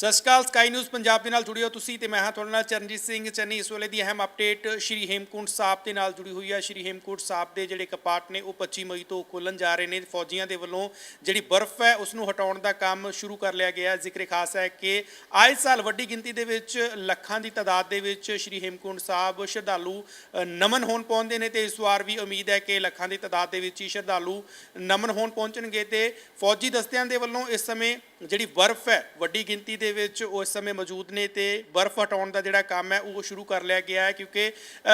ਸਤਿ ਸ਼੍ਰੀ ਅਕਾਲ ਸਕਾਈ ਨਿਊਜ਼ ਪੰਜਾਬ ਦੇ ਨਾਲ ਜੁੜੇ ਹੋ ਤੁਸੀਂ ਤੇ ਮੈਂ ਹਾਂ ਤੁਹਾਡੇ ਨਾਲ ਚਰਨਜੀਤ ਸਿੰਘ। ਚੰਨੀ ਇਸ ਵੇਲੇ ਦੀ ਅਹਿਮ ਅਪਡੇਟ ਸ਼੍ਰੀ ਹੇਮਕੁੰਟ ਸਾਹਿਬ ਦੇ ਨਾਲ ਜੁੜੀ ਹੋਈ ਹੈ ਸ਼੍ਰੀ ਹੇਮਕੁੰਟ ਸਾਹਿਬ ਦੇ ਜਿਹੜੇ ਕਪਾਟ ਨੇ, ਉਹ 25 ਮਈ ਤੋਂ ਖੋਲਣ ਜਾ ਰਹੇ ਨੇ। ਫੌਜੀਆਂ ਦੇ ਵੱਲੋਂ ਜਿਹੜੀ ਬਰਫ਼ ਹੈ ਉਸ ਨੂੰ ਹਟਾਉਣ ਦਾ ਕੰਮ ਸ਼ੁਰੂ ਕਰ ਲਿਆ ਗਿਆ। ਹੈ ਜ਼ਿਕਰ ਖਾਸ ਹੈ ਕਿ ਆਏ ਸਾਲ ਵੱਡੀ ਗਿਣਤੀ ਦੇ ਵਿੱਚ ਲੱਖਾਂ ਦੀ ਤਾਦਾਦ ਦੇ ਵਿੱਚ ਸ਼੍ਰੀ ਹੇਮਕੁੰਟ ਸਾਹਿਬ ਸ਼ਰਧਾਲੂ ਨਮਨ ਹੋਣ ਪਹੁੰਚਦੇ ਨੇ ਤੇ ਇਸ ਵਾਰ ਵੀ ਉਮੀਦ ਹੈ ਕਿ ਲੱਖਾਂ ਦੀ ਤਾਦਾਦ ਦੇ ਵਿੱਚ ਹੀ ਸ਼ਰਧਾਲੂ ਨਮਨ ਹੋਣ ਪਹੁੰਚਣਗੇ ਤੇ ਫੌਜੀ ਦਸਤਿਆਂ ਦੇ ਵੱਲੋਂ ਇਸ ਸਮੇਂ ਜਿਹੜੀ ਬਰਫ਼ ਹੈ, ਵੱਡੀ ਗਿਣਤੀ ਦੇ ਵਿੱਚ ਉਹ ਇਸ ਸਮੇਂ ਮੌਜੂਦ ਨੇ ਤੇ ਬਰਫ਼ ਹਟਾਉਣ ਦਾ ਜਿਹੜਾ ਕੰਮ ਹੈ, ਉਹ ਸ਼ੁਰੂ ਕਰ ਲਿਆ ਗਿਆ ਹੈ ਕਿਉਂਕਿ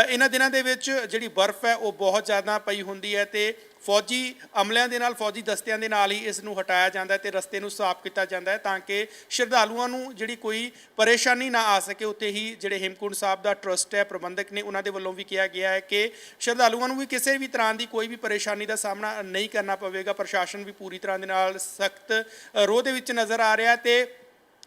ਇਹਨਾਂ ਦਿਨਾਂ ਦੇ ਵਿੱਚ ਜਿਹੜੀ ਬਰਫ਼ ਹੈ, ਉਹ ਬਹੁਤ ਜ਼ਿਆਦਾ ਪਈ ਹੁੰਦੀ ਹੈ ਤੇ ਫੌਜੀ ਅਮਲਿਆਂ ਦੇ ਨਾਲ, ਫੌਜੀ ਦਸਤਿਆਂ ਦੇ ਨਾਲ ਹੀ ਇਸ ਨੂੰ ਹਟਾਇਆ ਜਾਂਦਾ ਹੈ ਤੇ ਰਸਤੇ ਨੂੰ ਸਾਫ਼ ਕੀਤਾ ਜਾਂਦਾ ਹੈ ਤਾਂ ਕਿ ਸ਼ਰਧਾਲੂਆਂ ਨੂੰ ਜਿਹੜੀ ਕੋਈ ਪਰੇਸ਼ਾਨੀ ਨਾ ਆ ਸਕੇ। ਉੱਤੇ ਹੀ ਜਿਹੜੇ ਹੇਮਕੁੰਟ ਸਾਹਿਬ ਦਾ ਟਰਸਟ ਹੈ, ਪ੍ਰਬੰਧਕ ਨੇ ਉਹਨਾਂ ਦੇ ਵੱਲੋਂ ਵੀ ਕਿਹਾ ਗਿਆ ਹੈ ਕਿ ਸ਼ਰਧਾਲੂਆਂ ਨੂੰ ਵੀ ਕਿਸੇ ਵੀ ਤਰ੍ਹਾਂ ਦੀ ਕੋਈ ਵੀ ਪਰੇਸ਼ਾਨੀ ਦਾ ਸਾਹਮਣਾ ਨਹੀਂ ਕਰਨਾ ਪਵੇਗਾ। ਪ੍ਰਸ਼ਾਸਨ ਵੀ ਪੂਰੀ ਤਰ੍ਹਾਂ ਦੇ ਨਾਲ ਸਖਤ ਰੋਹ ਦੇ ਵਿੱਚ ਨਜ਼ਰ ਆ ਰਿਹਾ ਤੇ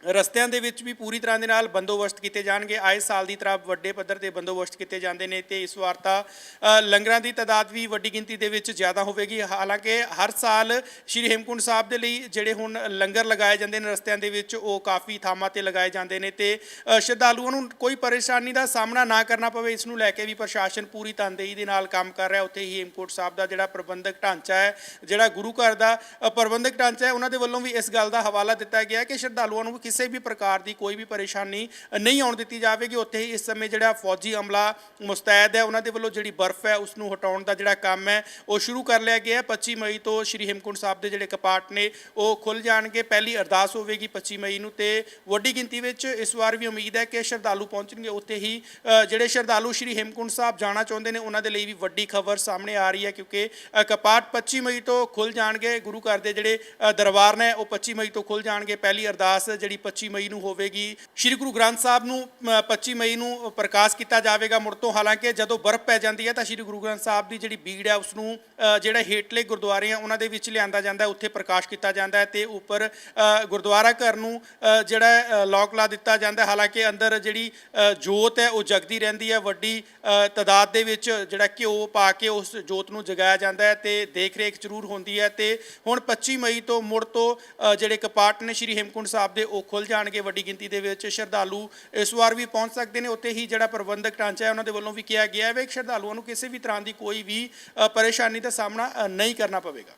ਰਸਤਿਆਂ ਦੇ ਵਿੱਚ ਵੀ ਪੂਰੀ ਤਰ੍ਹਾਂ ਦੇ ਨਾਲ ਬੰਦੋਬਸਤ ਕੀਤੇ ਜਾਣਗੇ। ਆਏ ਸਾਲ ਦੀ ਤਰ੍ਹਾਂ ਵੱਡੇ ਪੱਧਰ ਤੇ ਬੰਦੋਬਸਤ ਕੀਤੇ ਜਾਂਦੇ ਨੇ ਤੇ ਇਸ ਵਾਰ ਤਾਂ ਲੰਗਰਾਂ ਦੀ ਤਾਦਾਦ ਵੀ ਵੱਡੀ ਗਿਣਤੀ ਦੇ ਵਿੱਚ ਜ਼ਿਆਦਾ ਹੋਵੇਗੀ। ਹਾਲਾਂਕਿ ਹਰ ਸਾਲ ਸ਼੍ਰੀ ਹੇਮਕੁੰਟ ਸਾਹਿਬ ਦੇ ਲਈ ਜਿਹੜੇ ਹੁਣ ਲੰਗਰ ਲਗਾਏ ਜਾਂਦੇ ਨੇ ਰਸਤਿਆਂ ਦੇ ਵਿੱਚ, ਉਹ ਕਾਫੀ ਥਾਵਾਂ ਤੇ ਲਗਾਏ ਜਾਂਦੇ ਨੇ ਤੇ ਸ਼ਰਧਾਲੂਆਂ ਨੂੰ ਕੋਈ ਪਰੇਸ਼ਾਨੀ ਦਾ ਸਾਹਮਣਾ ਨਾ ਕਰਨਾ ਪਵੇ। ਇਸ ਨੂੰ ਲੈ ਕੇ ਵੀ ਪ੍ਰਸ਼ਾਸਨ ਪੂਰੀ ਤਨਦੇਹੀ ਦੇ ਨਾਲ ਕੰਮ ਕਰ ਰਿਹਾ। ਉੱਥੇ ਹੀ ਹੇਮਕੁੰਟ ਸਾਹਿਬ ਦਾ ਜਿਹੜਾ ਪ੍ਰਬੰਧਕ ਢਾਂਚਾ ਹੈ, ਜਿਹੜਾ ਗੁਰੂ ਘਰ ਦਾ ਪ੍ਰਬੰਧਕ ਢਾਂਚਾ ਹੈ, ਉਹਨਾਂ ਦੇ ਵੱਲੋਂ ਵੀ ਇਸ ਗੱਲ ਦਾ ਹਵਾਲਾ ਦਿੱਤਾ ਗਿਆ ਕਿ ਸ਼ਰਧਾਲੂਆਂ ਨੂੰ ਕਿਸੇ ਵੀ ਪ੍ਰਕਾਰ ਦੀ ਕੋਈ ਵੀ ਪਰੇਸ਼ਾਨੀ ਨਹੀਂ ਆਉਣ ਦਿੱਤੀ ਜਾਵੇਗੀ। ਉੱਥੇ ਹੀ ਇਸ ਸਮੇਂ ਜਿਹੜਾ ਫੌਜੀ ਅਮਲਾ ਮੁਸਤੈਦ ਹੈ, ਉਹਨਾਂ ਦੇ ਵੱਲੋਂ ਜਿਹੜੀ ਬਰਫ਼ ਹੈ ਉਸ ਨੂੰ ਹਟਾਉਣ ਦਾ ਜਿਹੜਾ ਕੰਮ ਹੈ, ਉਹ ਸ਼ੁਰੂ ਕਰ ਲਿਆ ਗਿਆ ਹੈ। 25 ਮਈ ਤੋਂ ਸ਼੍ਰੀ ਹੇਮਕੁੰਟ ਸਾਹਿਬ ਦੇ ਜਿਹੜੇ ਕਪਾਟ ਨੇ, ਉਹ ਖੁੱਲ ਜਾਣਗੇ। ਪਹਿਲੀ ਅਰਦਾਸ ਹੋਵੇਗੀ 25 ਮਈ ਨੂੰ ਤੇ ਵੱਡੀ ਗਿਣਤੀ ਵਿੱਚ ਇਸ ਵਾਰ ਵੀ ਉਮੀਦ ਹੈ ਕਿ ਸ਼ਰਧਾਲੂ ਪਹੁੰਚਣਗੇ। ਉੱਥੇ ਹੀ ਜਿਹੜੇ ਸ਼ਰਧਾਲੂ ਸ਼੍ਰੀ ਹੇਮਕੁੰਟ ਸਾਹਿਬ ਜਾਣਾ ਚਾਹੁੰਦੇ ਨੇ, ਉਹਨਾਂ ਦੇ ਲਈ ਵੀ ਵੱਡੀ ਖਬਰ ਸਾਹਮਣੇ ਆ ਰਹੀ ਹੈ ਕਿਉਂਕਿ ਕਪਾਟ 25 ਮਈ ਤੋਂ ਖੁੱਲ ਜਾਣਗੇ। ਗੁਰੂ ਘਰ ਦੇ ਜਿਹੜੇ ਦਰਬਾਰ ਨੇ, ਉਹ 25 ਮਈ ਤੋਂ ਖੁੱਲ ਜਾਣਗੇ। ਪਹਿਲੀ ਅਰਦਾਸ ਜਿਹੜੀ 25 ਮਈ ਨੂੰ ਹੋਵੇਗੀ। ਸ਼੍ਰੀ ਗੁਰੂ ਗ੍ਰੰਥ ਸਾਹਿਬ ਨੂੰ ਅ, 25 ਮਈ ਨੂੰ ਪ੍ਰਕਾਸ਼ ਕੀਤਾ ਜਾਵੇਗਾ ਮੁੜ ਤੋਂ। ਹਾਲਾਂਕਿ ਜਦੋਂ ਬਰਫ਼ ਪੈ ਜਾਂਦੀ ਹੈ ਤਾਂ ਸ਼੍ਰੀ ਗੁਰੂ ਗ੍ਰੰਥ ਸਾਹਿਬ ਦੀ ਜਿਹੜੀ ਬੀੜ ਹੈ ਉਸ ਨੂੰ ਜਿਹੜਾ ਹੇਠਲੇ ਗੁਰਦੁਆਰੇ ਆ ਉਹਨਾਂ ਦੇ ਵਿੱਚ ਲਿਆਂਦਾ ਜਾਂਦਾ ਹੈ। ਉੱਥੇ ਪ੍ਰਕਾਸ਼ ਕੀਤਾ ਜਾਂਦਾ ਹੈ ਤੇ ਉੱਪਰ ਗੁਰਦੁਆਰਾ ਘਰ ਨੂੰ ਜਿਹੜਾ ਹੈ, ਲੋਕ ਲਾ ਦਿੱਤਾ ਜਾਂਦਾ ਹਾਲਾਂਕਿ ਅੰਦਰ ਜਿਹੜੀ ਜੋਤ ਹੈ ਉਹ ਜਗਦੀ ਰਹਿੰਦੀ ਹੈ। ਵੱਡੀ ਅ, ਤਾਦਾਦ ਦੇ ਵਿੱਚ ਜਿਹੜਾ ਘਿਓ ਪਾ ਕੇ ਉਸ ਜੋਤ ਨੂੰ ਜਗਾਇਆ ਜਾਂਦਾ ਹੈ ਤੇ ਦੇਖ ਰੇਖ ਜ਼ਰੂਰ ਹੁੰਦੀ ਹੈ ਤੇ ਹੁਣ 25 ਮਈ ਤੋਂ ਮੁੜ ਤੋਂ ਜਿਹੜੇ ਕਪਾਟ ਨੇ ਸ਼੍ਰੀ ਹੇਮਕੁੰਟ ਸਾਹਿਬ ਦੇ ਉਹ ਖੁੱਲ ਜਾਣਗੇ ਵੱਡੀ ਗਿਣਤੀ ਦੇ ਵਿੱਚ, ਸ਼ਰਧਾਲੂ ਇਸ ਵਾਰ ਵੀ ਪਹੁੰਚ ਸਕਦੇ ਨੇ। ਉੱਥੇ ਹੀ ਜਿਹੜਾ ਪ੍ਰਬੰਧਕ ਢਾਂਚਾ ਹੈ, ਉਹਨਾਂ ਦੇ ਵੱਲੋਂ ਵੀ ਕਿਹਾ ਗਿਆ ਹੈ ਵੀ ਸ਼ਰਧਾਲੂਆਂ ਨੂੰ ਕਿਸੇ ਵੀ ਤਰ੍ਹਾਂ ਦੀ ਕੋਈ ਵੀ ਪਰੇਸ਼ਾਨੀ ਦਾ ਸਾਹਮਣਾ ਨਹੀਂ ਕਰਨਾ ਪਵੇਗਾ।